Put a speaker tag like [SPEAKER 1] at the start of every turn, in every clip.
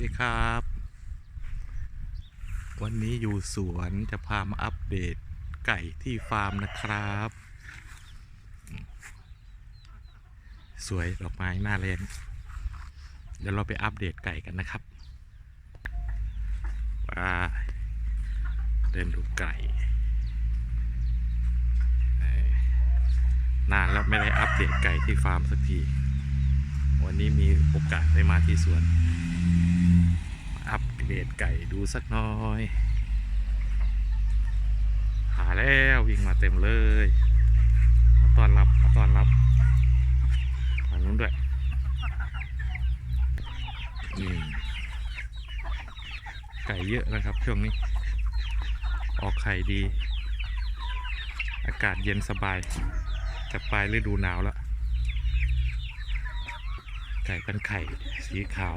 [SPEAKER 1] ดีครับ วันนี้อยู่สวนจะพามาอัปเดตไก่ที่ฟาร์มนะครับ สวยดอกไม้หน้าเลนเดี๋ยวเราไปอัปเดตไก่กันนะครับว่าเดินดูไก่นานแล้วไม่ได้อัปเดตไก่ที่ฟาร์มสักที วันนี้มีโอกาสได้มาที่สวน อัปเดตไก่ดูสักหน้อย หาแล้ววิ่งมาเต็มเลย มาต้อนรับ มาต้อนรับทางนู้นด้วยนี่ไก่เยอะนะครับช่วงนี้ ออกไข่ดี อากาศเย็นสบายจะปลายฤดูหนาวแล้ว ไก่เป็นไข่สีขาว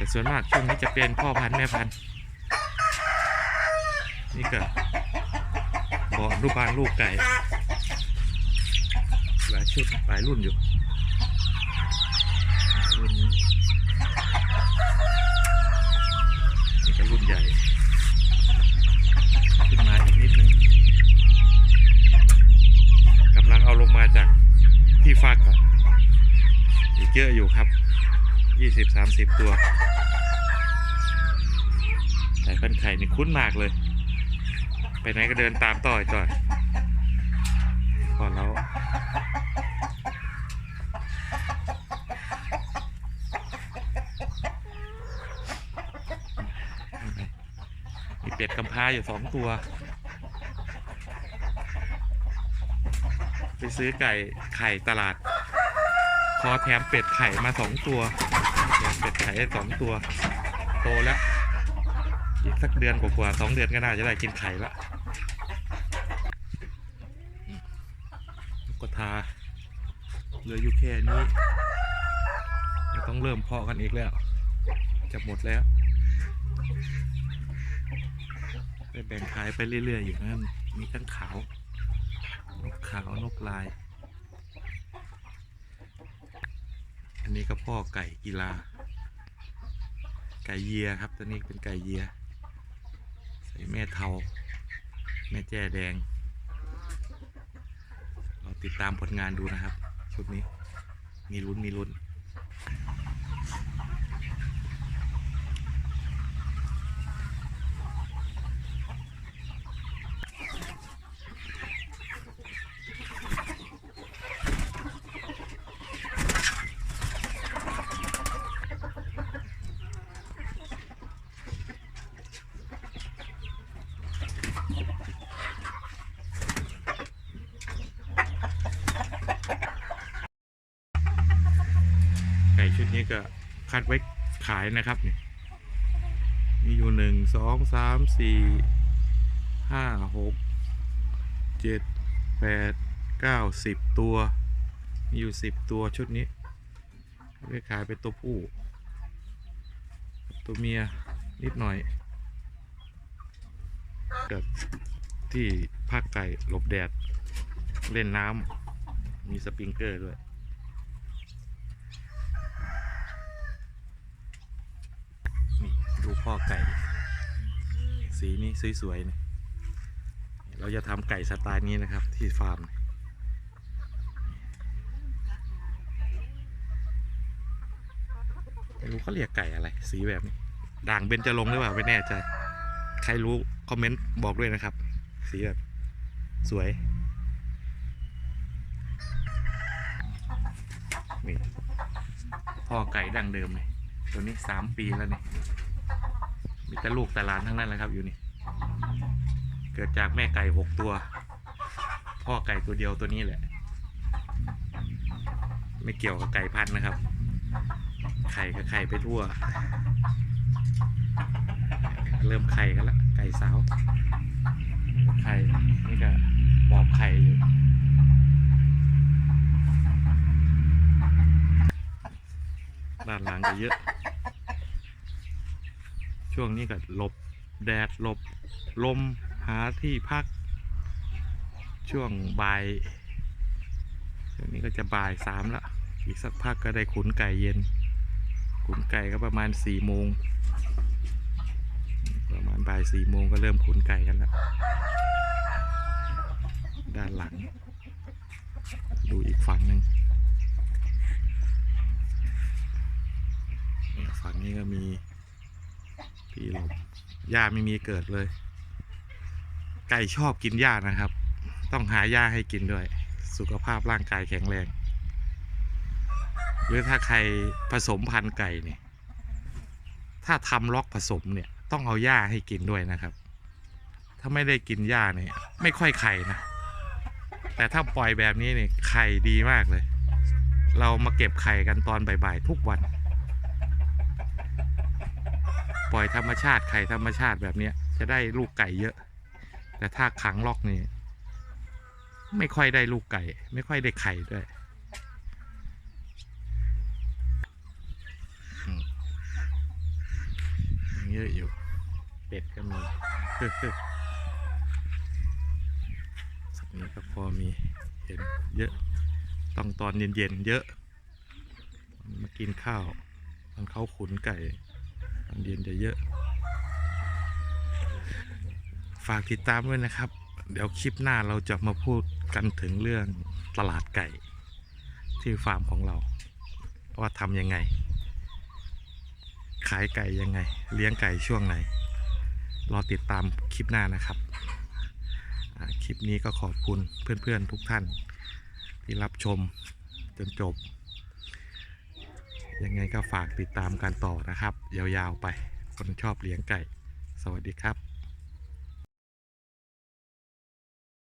[SPEAKER 1] แต่ส่วนมากช่วงนี้จะเป็นพ่อพันธุ์แม่พันธุ์นี่ก็บ่อรูปบานลูกไก่หลายชุดหลายรุ่นอยู่รุ่นนี้นี่ก็รุ่นใหญ่ขึ้นมาอีกนิดนึงกำลังเอาลงมาจากที่ฟักอะอีกเยอะอยู่ครับ ยี่สิบสามสิบตัว ไก่พันไข่นี่คุ้นมากเลย ไปไหนก็เดินตามต่อยต่อยก่อนแล้วมีเป็ดกำพร้าอยู่สองตัว ไปซื้อไก่ไข่ตลาดพอแถมเป็ดไข่มาสองตัว ไข่ได้สองตัวโตแล้วอีกสักเดือนกว่าๆสองเดือนก็น่าจะได้กินไข่ละนกกระทาเหลืออยู่แค่นี้ต้องเริ่มเพาะกันอีกแล้ว จะหมดแล้วไปแบ่งขายไปเรื่อยๆอยู่นั่นมีทั้งขาวนกขาวนกลาย อันนี้ก็พ่อไก่กีฬา ไก่เยียครับตัวนี้เป็นไก่เยีย ใส่แม่เทา แม่แจ้แดง เราติดตามผลงานดูนะครับ ชุดนี้ มีลุ้นมีลุ้น ก่ชุดนี้ก็คัดไว้ขายนะครับเนี่ยมีอยู่หนึ่งสองสามสี่ห้าหกเจ็ดแปดเก้าสิบตัว มีอยู่สิบตัวชุดนี้ไว้ขายเป็นตัวผู้ ตัวเมียนิดหน่อยเกิดที่ภาคไก่หลบแดด เล่นน้ำมีสปริงเกอร์ด้วย ดูพ่อไก่ สีนี้สวยๆเนี่ยเราจะทำไก่สไตล์นี้นะครับที่ฟาร์ม ไม่รู้เขาเรียกไก่อะไร สีแบบนี้ ด่างเบญจรงหรือเปล่าไม่แน่ใจ ใครรู้ คอมเมนต์บอกด้วยนะครับ สีแบบ สวย นี่พ่อไก่ดั้งเดิมเลยตัวนี้สามปีแล้วเนี่ย มีแต่ลูกแต่หลานทั้งนั้นเลยครับ อยู่นี่ เกิดจากแม่ไก่หกตัว พ่อไก่ตัวเดียวตัวนี้แหละ ไม่เกี่ยวกับไก่พันธุ์นะครับ ไข่ก็ไข่ไปทั่ว เริ่มไข่กันละไก่สาว ไข่นี่ก็บอบไข่อยู่ด้านหลังก็เยอะ ช่วงนี้ก็หลบแดดหลบลมหาที่พัก ช่วงบ่ายช่วงนี้ก็จะบ่ายสามละอีกสักพักก็ได้ขุนไก่เย็น ขุนไก่ก็ประมาณสี่โมงประมาณบ่ายสี่โมงก็เริ่มขุนไก่กันแล้วด้านหลัง ดูอีกฝั่งหนึ่งฝั่งนี้ก็มี ที่หลบหญ้าไม่มีเกิดเลย ไก่ชอบกินหญ้านะครับ ต้องหาหญ้าให้กินด้วย สุขภาพร่างกายแข็งแรง หรือถ้าใครผสมพันธุ์ไก่เนี่ย ถ้าทำล็อกผสมเนี่ย ต้องเอาหญ้าให้กินด้วยนะครับ ถ้าไม่ได้กินหญ้าเนี่ยไม่ค่อยไข่นะ แต่ถ้าปล่อยแบบนี้เนี่ยไข่ดีมากเลย เรามาเก็บไข่กันตอนบ่ายๆทุกวัน ปล่อยธรรมชาติไข่ธรรมชาติแบบเนี้ยจะได้ลูกไก่เยอะ แต่ถ้าขังล็อกนี่ไม่ค่อยได้ลูกไก่ ไม่ค่อยได้ไข่ด้วยอืมยังเยอะอยู่ เป็ดก็มีสักนี้ก็พอมีเห็นเยอะต้องตอนเย็นๆเยอะ มากินข้าวตอนเขาขุนไก่ ตอนเย็นจะเยอะ ฝากติดตามด้วยนะครับ เดี๋ยวคลิปหน้าเราจะมาพูดกันถึงเรื่องตลาดไก่ ที่ฟาร์มของเรา ว่าทำยังไง ขายไก่ยังไง เลี้ยงไก่ช่วงไหน รอติดตามคลิปหน้านะครับ คลิปนี้ก็ขอบคุณเพื่อนๆทุกท่านที่รับชมจนจบ ยังไงก็ฝากติดตามกันต่อนะครับ ยาวๆไปคนชอบเลี้ยงไก่ สวัสดีครับ